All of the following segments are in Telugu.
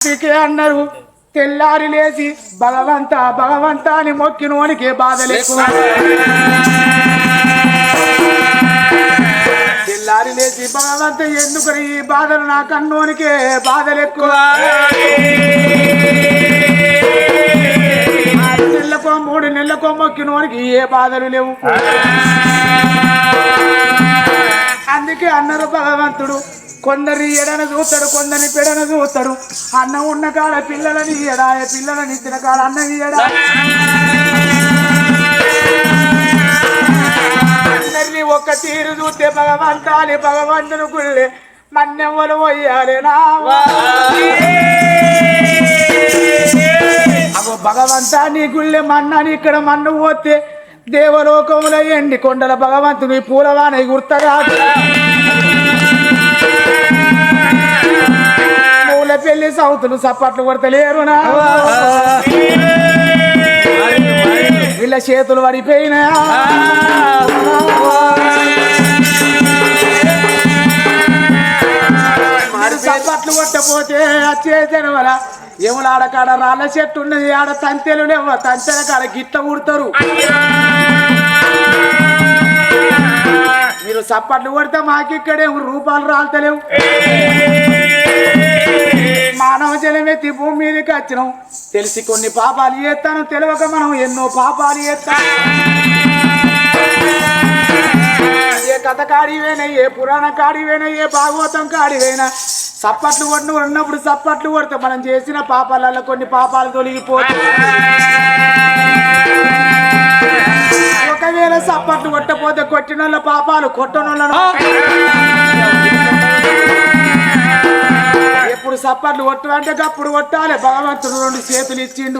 అందుకే అన్నారు. తెల్లారి లేచి భగవంత భగవంత అని మొక్కినోనికి బాధ ఎక్కువ తెల్లారి లేచి భగవంత ఎందుకు ఈ బాధలు నా కన్నోనికే బాధలు ఎక్కువ నెలకో మూడు నెలలకో మొక్కినోనికి ఏ బాధలు లేవు. అందుకే అన్నారు భగవంతుడు కొందరి ఎడన చూస్తాడు కొందరి పెడన చూస్తాడు. అన్నం ఉన్న కాడ పిల్లలని ఎడాయ పిల్లలని ఇచ్చిన కాడ అన్న ఇయడా అందరినీ ఒక్క తీరు చూస్తే భగవంతాని భగవంతుని గుళ్ళే మన్నెవ్వలు పోయాలి అగో భగవంతా నీ గుళ్ళే మన్నాని ఇక్కడ మన్ను పోతే దేవలోకముల ఎండి కొండల భగవంతుని పూలవాన గుర్తగా పెళ్ళి సౌతులు సప్పట్లు కొడతలేరునా వీళ్ళ చేతులు పడిపోయినా మరి సప్పట్లు కొట్టపోతే వచ్చేసిన వల ఎముల ఆడకాడ రాళ్ళ చెట్టు ఉన్నది ఆడ తంతెలు లేవు తంతెల కాడ గిట్ట ఊడతారు. మీరు సప్పట్లు కొడితే మాకిక్కడే రూపాలు రాలతలేవు. మానవ జలమెత్తి భూమి మీదకి వచ్చినాం. తెలిసి కొన్ని పాపాలు చేస్తాను తెలియక మనం ఎన్నో పాపాలు చేస్తాం. ఏ కథ కాడివేనా ఏ పురాణ కాడివేనా ఏ భాగవతం కాడివేనా సప్పట్లు కొట్టు ఉన్నప్పుడు సప్పట్లు కొడితే మనం చేసిన పాపాలలో కొన్ని పాపాలు తొలగిపోతాయి. ఒకవేళ సప్పట్లు కొట్టపోతే కొట్టినోళ్ళ పాపాలు కొట్టనోళ్ళను ఎప్పుడు సప్పట్లు కొట్టు అంటే అప్పుడు కొట్టాలి. భగవంతుడు రెండు చేతులు ఇచ్చిండు.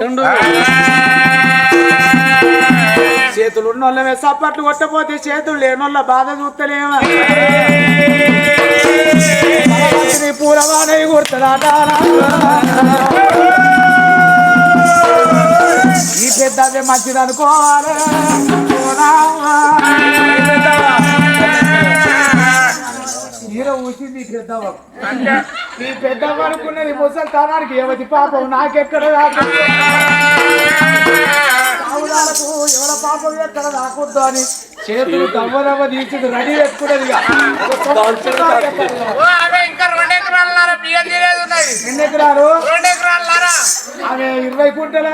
చేతులు ఉన్నోళ్ళమే సప్పట్లు కొట్టపోతే చేతులు లేనోళ్ళ బాధ చూస్తలేమా? పూలవానై గుర్తులాట ఈ పెద్దదే మంచిది అనుకోవాలి. హీరో ఊసింది పెద్దవ ఈ పెద్దవ అనుకున్నది ముసలి తనానికి ఎవరి పాపం? నాకెక్కడ సావుదాలకు ఎవరి పాపం ఎక్కడ రాకూడదు అని చేతులు దవ్వదవ్వ తీసి రెడీ పెట్టుకున్నది రెండు ఉన్నది. ఎన్ని ఎకరాలు? రెండు ఎకరాల ఆమె ఇరవై కుంటల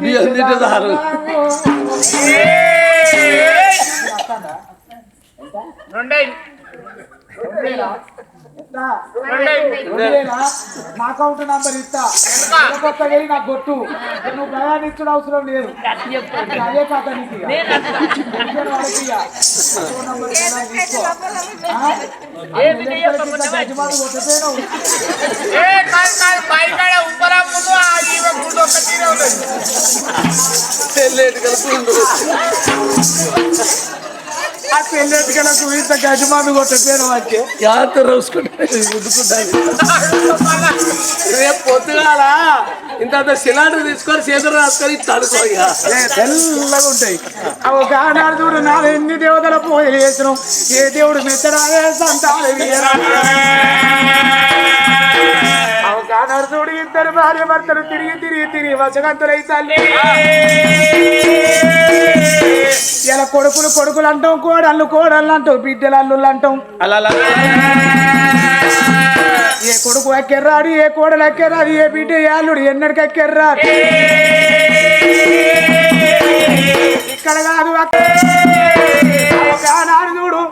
బియ్యం రెండే నా అకౌంట్ నంబర్ ఇస్తా. కొత్త వెళ్ళి నాకు కొట్టు. నువ్వు ప్రయాణించడం అవసరం లేదు. అదే కథ నీకు. ఏ కాదు ఆ ఇంత యాత్ర రేపు పొద్దుగాల ఇంత సిలిండర్ తీసుకొని చేతులు రాసుకొని తెల్లగా ఉంటాయి. అవి ఒక ఆనాడు చూడు నాలుగు ఎన్ని దేవతల పూజలు చేసినాం. ఏ దేవుడు మెత్తరాలే సంతాలు చూడు ఇద్దరు భార్య భర్తలు తిరిగి తిరిగి తిరిగి వసగంతులైతాలి ఇలా కొడుకులు కొడుకులు అంటాం కోడళ్ళు కోడళ్ళు అంటాం బిడ్డలు అల్లుళ్ళు అంటాం. అలా ఏ కొడుకు ఎక్కెర్రాడు ఏ కోడలు ఎక్కెర్రాడు ఏ బిడ్డ ఏ అల్లుడు ఎన్నడికి ఎక్కెర్రాడు? ఇక్కడ కాదు చూడు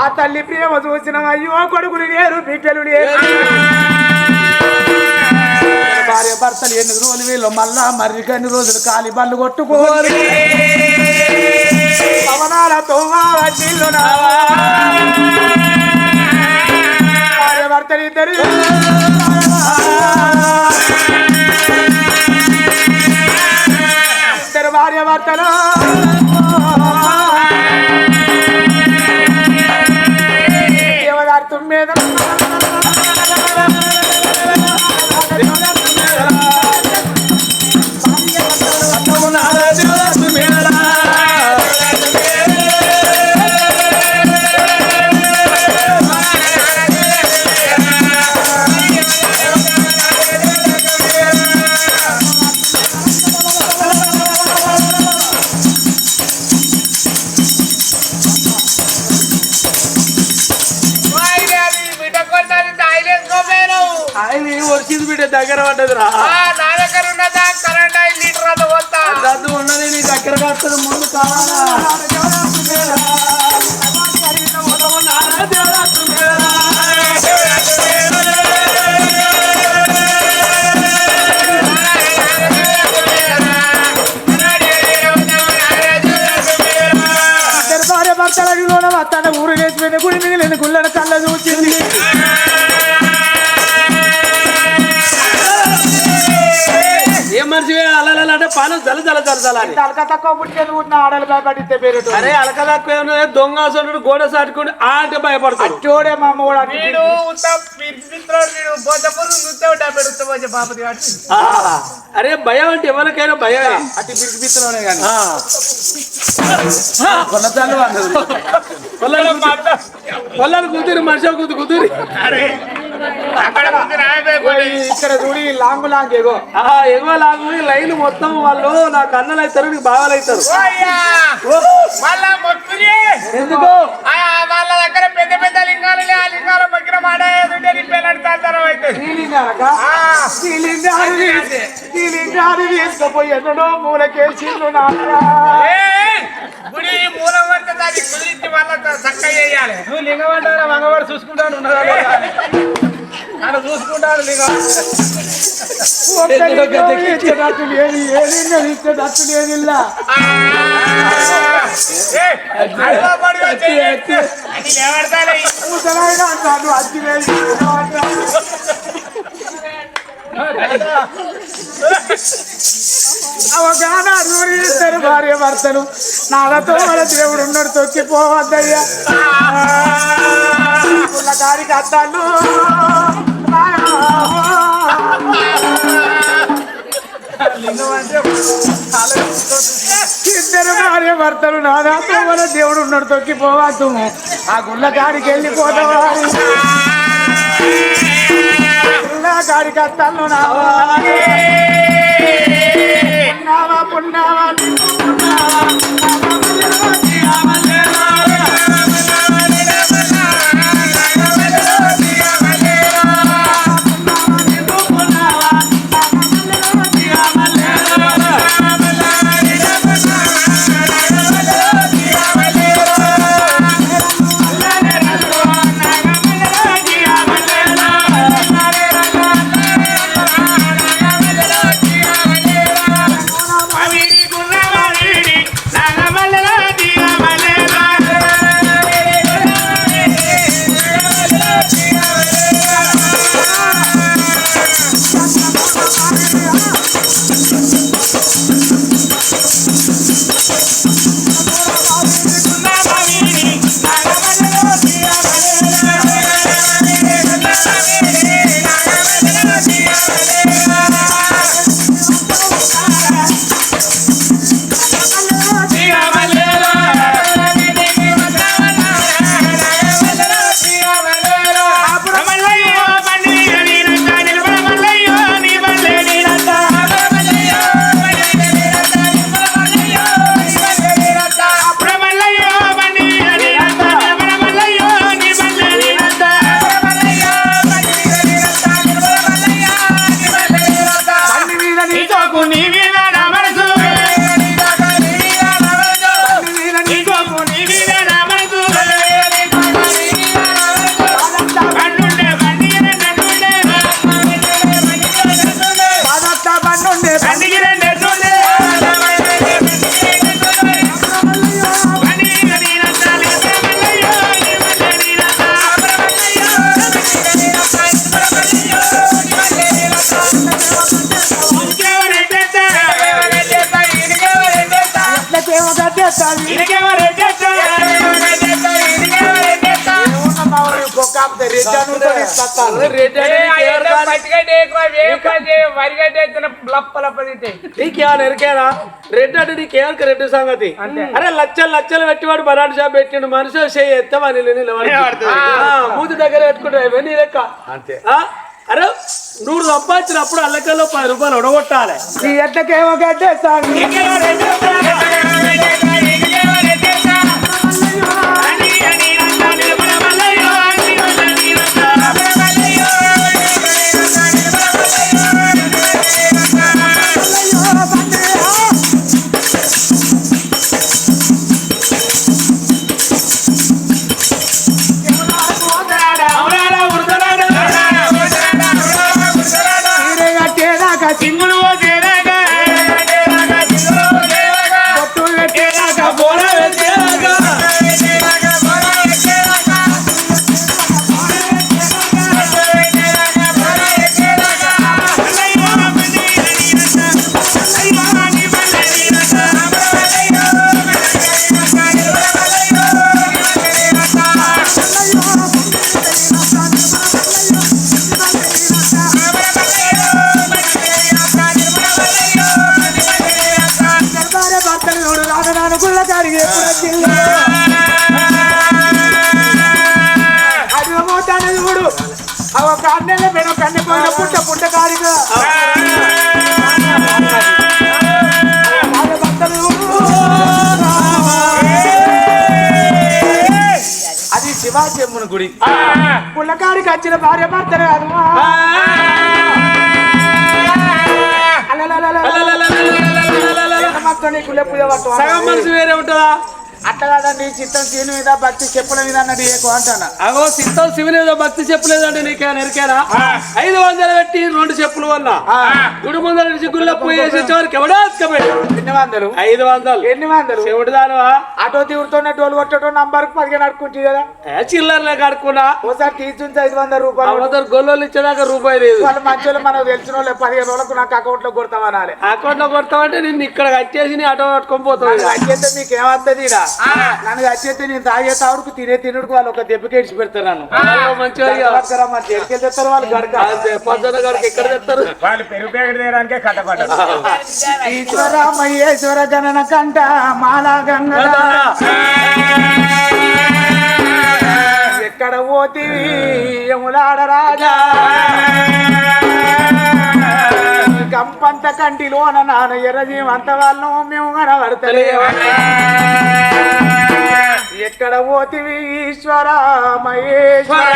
ఆ తల్లి ప్రేమ చూసిన అయ్యో కొడుకులు లేరు బిడ్డలు లేరు. భార్య భర్తలు ఎన్ని రోజులు వీళ్ళు మళ్ళా మరి ఎన్ని రోజులు కాలి బళ్ళు కొట్టుకోరు పవనాలతో వడ్డీలు భార్య భర్తలు ఇద్దరు. దగ్గర పడ్డదిరా. నా దగ్గర ఉన్నదా కరెంట్ ఐదు లీటర్ దద్దు ఉన్నది నీ దగ్గర వస్తుంది ముందు కావాలా? పాలు జల జల జల జల తక్కువ పుట్టిన ఉన్న ఆడలు భయపడితే పేరు అరే అలక తక్కువ దొంగ అసలు గోడ సాటుకుని ఆ అంటే భయపడతాడు. చూడే మా అరే భయం అంటే ఎవరికైనా భయం అటు పిరికి పిత్తలోనే కానీ. పొలాలు పొలాలు కుదిరి మనిషి కుదిరి కుదిరి అరే ఇక్కడ చూడి లాంగ్ లాంగ్ ఏగో ఆ ఎగువ లాగు ఈ లైన్ మొత్తం వాళ్ళు నాకు అన్నలు అవుతారు నీకు బావలు అవుతారు ఎందుకు? ఆ, వాళ్ళ దగ్గర పెద్ద పెద్ద లింగాలు ఆ లింగాల పక్కన మాడేది అయితే. సీలింగారక సీలింగారు సీలింగారు తీసుకుపోయి ఎన్నడో! గుడి మూలం వస్తే వాళ్ళతో చక్కగా చేయాలి. నువ్వు లింగం అంటారా మంగవాడు చూసుకుంటాను ఉన్నదా ఆయన చూసుకుంటాడు లింగం. ఒక్క లింగం అవగాహన లేదు చేస్తారు ఇద్దరు భార్య భర్తను. నాలతో వాళ్ళ దేవుడు ఉన్నాడు తొక్కిపోవద్దయ్యా పుల్ల గారికి ఇద్దరు భార్య భర్తలు నాదాతో వాళ్ళ దేవుడు ఉన్నాడు తొక్కిపోవద్దు ఆ గుళ్ళ గాడికి వెళ్ళిపోతావా గుళ్ళ గాడికి అద్దాలు నావా. పున్నావా పున్నావా. ఎరికేనా? రెడ్డి అంటే నీకేమనుక రెడ్డి సంగతి? అరే లక్షలు లక్షలు పెట్టివాడు బరాడు షాప్ పెట్టిండు. మనిషి చేయి ఎత్తమని నిలబడి. మూతి దగ్గర పెట్టుకుంటా ఇవన్నీ లెక్క. అంతే. ఆ? అరే నువ్వు సంపాదించినప్పుడు అల్లకల్లో పది రూపాయలు ఉడగొట్టాలి. నీ ఎట్లకేమో కట్టేస్తాను Thank అది శివాజమ్ముని గుడి పుల్లకాడికి వచ్చిన భార్య భర్తలు కాదు సగం మనసు వేరే ఉంటుందా అట్లా కాదండి చిత్తం సీను మీద భక్తి చెప్పుల మీద అన్నది ఏకో అంటాను? అగో సిద్ధం శివుని ఏదో భక్తి చెప్పలేదంటే నీకేమైనా ఎరికేనా ఐదు వందలు పెట్టి రెండు చెప్పులు వల్ల గుడి ముందర నుంచి గుళ్ళ పోయి వేసి చివరికి ఎవడో. ఎన్ని వందలు? ఐదు వందలు. ఎన్ని వందలు? చెవిటి దానివా? ఆటో తీరుతోనే టోల్ కొట్టడం నంబర్ పదిహేను అడుక్కుంటుంది కదా. ఏ చిల్లరలే కడుక్కున్నా. ఓసారి తీసుంచి ఐదు వందల రూపాయలు. అవతల గొల్లోళ్ళు ఇచ్చేదాకా రూపాయి లేదు. వాళ్ళు మంచి మనకు తెలిసిన వాళ్ళు. పదిహేను రోజులకు నాకు అకౌంట్లో కొడతామనాలి అకౌంట్లో కొడతామంటే నిన్ను ఇక్కడ కట్టేసి ఆటో పట్టుకొని పోతావు నన్ను కట్టేస్తే మీకు ఏమవుతుంది ఈడ? నన్ను కట్టేస్తే నేను తాగే తావుడుకు తినే తినుడుకు వాళ్ళు ఒక దెబ్బకి ఇడిచి పెడతారు నన్ను. జైలుకి తెస్తారు వాళ్ళు గడక. ఎక్కడ తెస్తారు? వాళ్ళు పెరుగు ప్యాకెట్ తీయడానికే కట్టపడ్డారు ఈశ్వర మహేశ్వర గణన కంట మాలా గంగ ఎక్కడ పోతివి యములాడ రాజా. కంపంత కంటిలో నాన్న ఎర్రజీవంత వాళ్ళు మేము కనబడతలేవా ఎక్కడ పోతివి ఈశ్వర మహేశ్వర?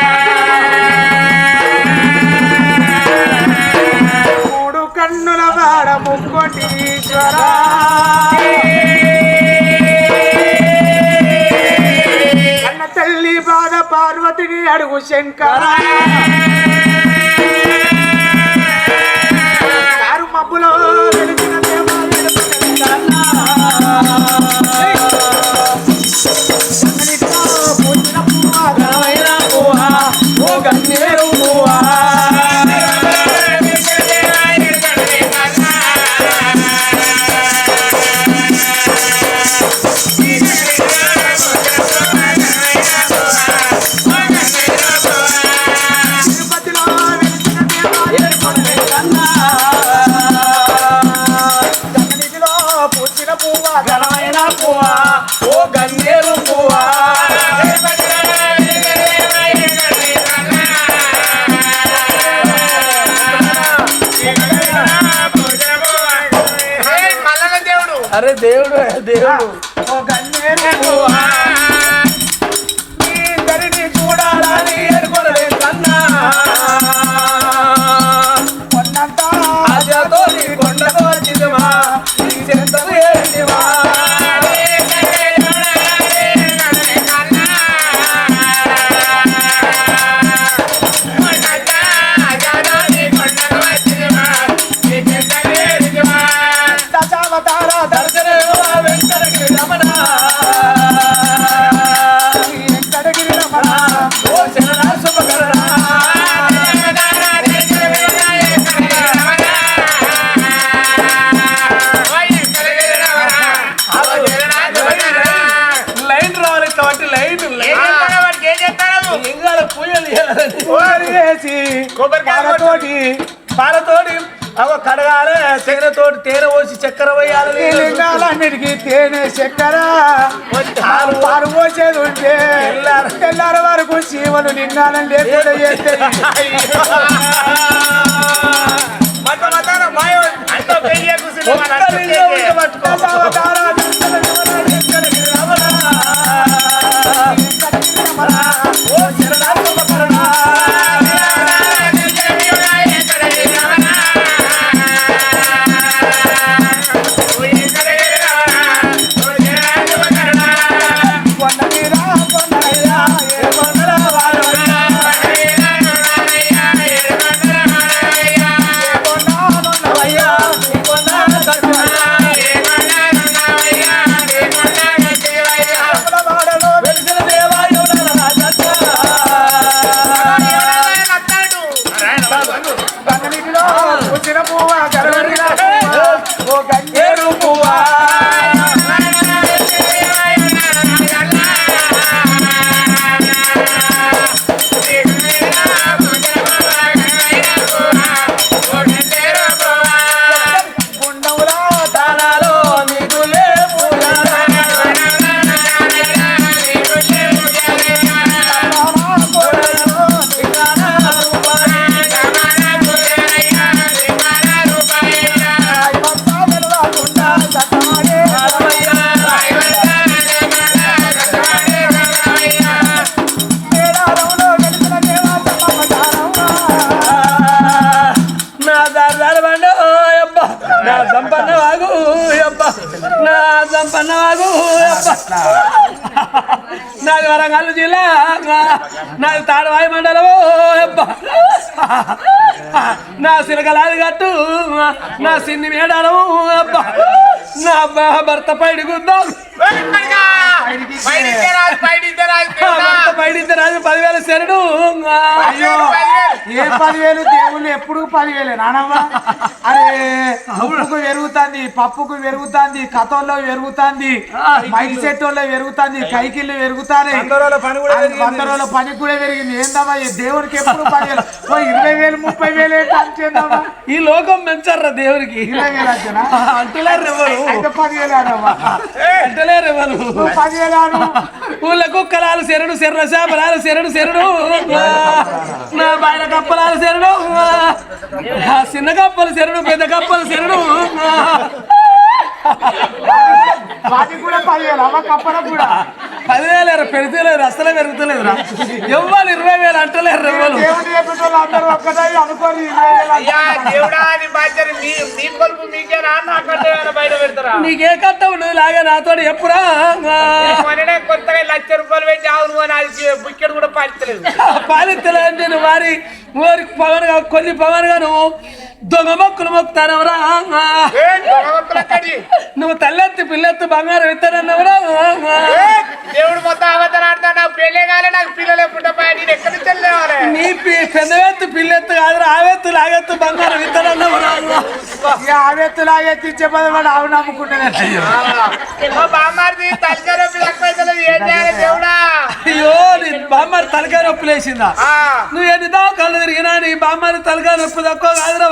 మూడు కన్నుల వాడ ముక్కోటి ఈశ్వర. కన్న తల్లి బాధ పార్వతిని అడుగు శంకర. దేవుడు లింగాలన్నిటికీ తేనె చక్కెర పాలు పాలు పోసేది ఉంటే తెల్లారి. వరకు శివలు లింగాలను లేకుండా చేస్తే నాది వరంగల్ జిల్లా నాది తాడవాయి మండలం నా సిరగలాది గట్టు నా సిన్ని మేడారం నా భర్త పైడి గుద్దాం రాజు పదివేల శరణు. అయ్యో ఏ పదివేలు దేవుళ్ళు ఎప్పుడు పదివేలే నానమ్మ? అరే ఉప్పుకు పెరుగుతుంది పప్పుకు పెరుగుతుంది కథల్లో పెరుగుతుంది మైక్ సెట్లో పెరుగుతుంది కైకిళ్ళు పెరుగుతాయి వంద రోజుల పని కూడా పెరిగింది. ఏందమ్మా ఈ దేవునికి ఎప్పుడు పదివేలు? ఓ ఇరవై వేలు ముప్పై వేలు ఈ లోకం పెంచారా దేవుడికి ఇరవై వేలు అంతేనా? అంటలేరు ఎవరు. అయితే పదివేలు ఆడమ్మా అంటలేరు ఎవరు. పదివేలు ఆడు ఊళ్ళ కుక్కలాలు శరణు శరణ చేపలాలు శరణు శరణు నా బయట కప్పలాలు శరణు చిన్న కప్పలు శరణు పెద్ద కప్పలు శరణు వాటికి కూడా పదివేలు అమ్మ కప్పడం కూడా. పదివేలు అసలే పెరుగుతలేదురా. ఎవ్వరు ఇరవై వేలు అంటలేరు దేవుడు అందరూ ఇరవై వేలు అయ్యా అంటారు. దేవుడా అని బాధ్యత మీ మీ కొలుపు మీకేనా నాకంటే ఏమైనా బయట పెడతారా? నీకే కట్ట ఉండదు లాగా నాతో ఎప్పుడా? కొత్తగా లక్ష రూపాయలు పెట్టి ఆవును అని అది బుక్కెట్ కూడా పాలిస్తలేదు. పాలిత్తలే నేను వారి ఊరి పవన్గా కొన్ని పవన్గా నువ్వు దొంగ మొక్కులు మొక్కుతానవరా? నువ్వు తల్లెత్తి పిల్లెత్తి బంగారం ఇస్తానన్నవరా ఏ, దేవుడు మొత్తం ఆడతా నాకు పెళ్ళే కాలే నాకు పిల్లలే పుట్టపోయా నేను ఎక్కడి నుంచి వెళ్ళేవారే నీ పెద్దవెత్తు పిల్లెత్తు కాదురా. ఆవెత్తు లాగెత్తు బంగారం ఇస్తానన్నవరా ఇక ఆవెత్తులాగే తెచ్చే పది వాడు ఆవు నమ్ముకుంటేనే అయ్యో. మా బామ్మారిది తలకాయ నొప్పి తక్కువ ఏం చేయాలి దేవుడా? అయ్యో నీ బామ్మారి తలకాయ నొప్పి లేచిందా? నువ్వు ఎన్ని దాకాలు తిరిగినా నీ బామ్మారి తలకాయ నొప్పి తక్కువ కాదురా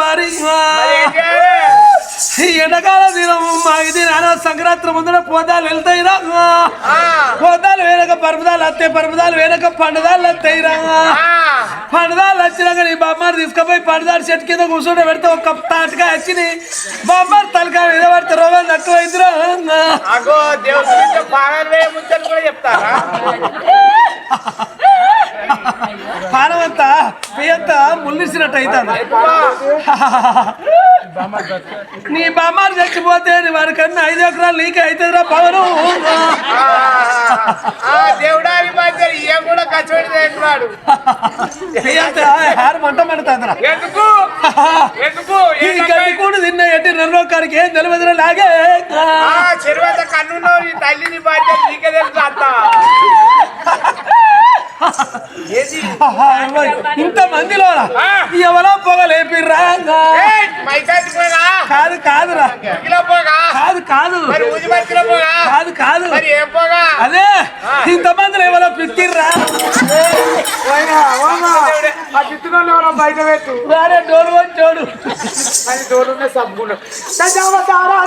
ఈ ఎండాకాల దినము మా ఇది నాన్న సంక్రాంతి ముందర పోదాలు వెళ్తాయిరా పోదాలు వెనక పరుపుదాలు వస్తాయి పరుపుదాలు వెనక పండుదాలు వస్తాయిరా పండుదాలు వచ్చినాక నీ బామ్మారు తీసుకుపోయి పండుదాలు చెట్టు కింద కూర్చుంటే పెడితే ఒక తాటగా వచ్చి బామ్మారు తలకాయ మీద పడితే రోగాలు తక్కువ అయిందిరా చెప్తారా? పానమంతా పెయ్యంతా ముల్లిసినట్టు అవుతుంది నీ బామ్మారు చచ్చిపోతే నీ వాడికన్నా ఐదు ఎకరాలు నీకే అవుతుందిరా పవను. ఆ, ఆ, దేవుడా అని బాధ్యత ఏం కూడా చేస్తున్నాడు. హారు ఎందుకు? ఎందుకు? ఈ గడ్డి కూడా తిన్న ఎట్టి నెలలోకానికి ఏం తెలియదురా లాగే. చెరువు తల్లిని బాధ్యత నీకే తెలుసు ఇంత మందిలో. ఎవరో పొగ లేపిర్రా కాదు కాదురా. కాదు కాదు. మరి ఊజిమతిలో పోగా. కాదు కాదు. మరి ఏం పోగా? అదే ఇంత మందిలో ఎవరో పిక్కిర్రా ఎవరో బయట పెట్టు. వచ్చాడు అని దశావతారా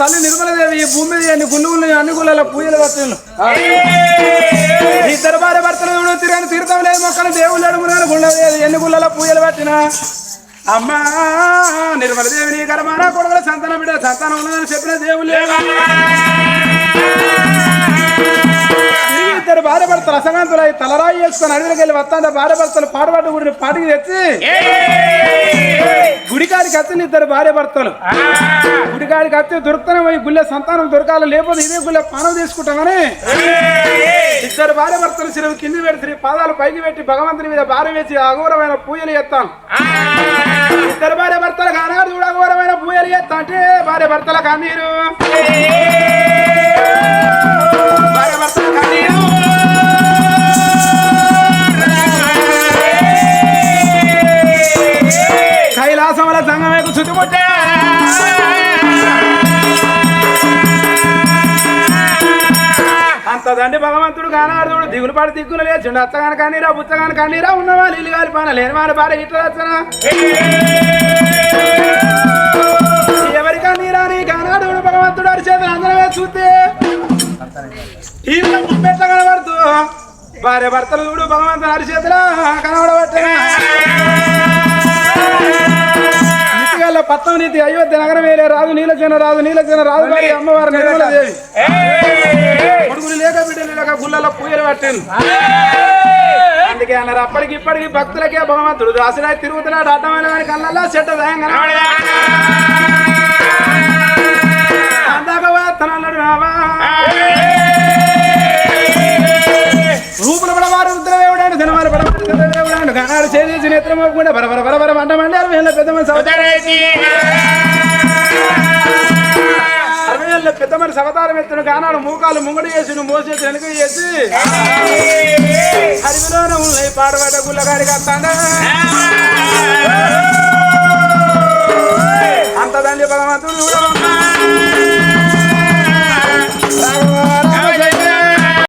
తల్లి నిర్మలదేవి ఈ భూమి మీద అన్ని గుళ్ళు ఉన్నాయి అన్ని గుళ్ళలో పూజలు పట్టిన ఇద్దరు భార్య భర్తలు ఎవడో తిరగని తీర్థం లేదు మొక్కలు దేవుళ్ళు అడుగున్నారు గుళ్ళలేదు ఎన్ని గుళ్ళలో పూజలు పట్టినా. అమ్మా నిర్మలదేవి నీ కరమానా కొడుకుల సంతానం బిడ్డ సంతానం ఉన్నదని చెప్పిన దేవుళ్ళు. ఇద్దరు భార్య భర్తలు అసంగంతులు అయి తలరాయి వేసుకొని అడవిలోకి వెళ్ళి వస్తాంటే భార్య భర్తలు గుడిని పాటికి తెచ్చి గుడికాడికి వచ్చి ఇద్దరు భార్య భర్తలు గుడికాడికి వచ్చి దొరుకుతానే పోయి గుళ్ళె సంతానం దొరకాలి లేకపోతే ఇదే గుళ్ళె పానం తీసుకుంటామని ఇద్దరు భార్య భర్తలు సిరువు కింది పెడితే పాదాలు పైకి పెట్టి భగవంతుని మీద భార్య వేసి అఘోరమైన పూజలు చేస్తాం. ఇద్దరు భార్య భర్తలు కూడా అఘోరమైన పూజలు చేస్తా అంటే భార్య భర్తల కన్నీరు సంగమేకు అంతదండి భగవంతుడు కానార్దుడు దిగులు పడి దిగులు లేచుండు అత్తగాని కానీరా బుచ్చగాని కానీరా ఉన్నవాళ్ళు ఇల్లు కాలి పైన లేని వారి భార్య ఇట్లా వచ్చనా ఎవరి కన్నీరా నీ కానాడు భగవంతుడు అరిచేతులు అందరమే చూస్తే? ఈ ముప్పెట్ల కనబడుతూ భార్య భర్తలు చూడు భగవంతుడు అరిచేతుల కనబడబట్టే. నితిగల్ల పత్తం నీతి అయోధ్య నగరం వేలే రాజు నీలజన రాజు నీలజన రాజు గారి అమ్మవారు నిర్మల దేవి. కొడుకులు లేక బిడ్డలు లేక గుళ్ళలో పూయలు పట్టింది అందుకే అన్నారు అప్పటికి ఇప్పటికి భక్తులకే భగవంతుడు దాసుడా తిరుగుతున్నాడు అడ్డమైన వారి కళ్ళల్లో చెట్ట రావా రూపుల పడవారు రుద్రదేవుడాడు కనాడు చేసి నేత్రం అవ్వకుండా బరబర బరబర అంటామండి అరవై ఏళ్ళ పెద్ద మూకాలు ముంగడు చేసి నువ్వు మోసేసి వెనుక చేసి అడవిలోనే ఉన్నాయి పాడబడ్డ గుల్లగాడి కట్టాడా అంత దండి బలవంతుడు రాఘవ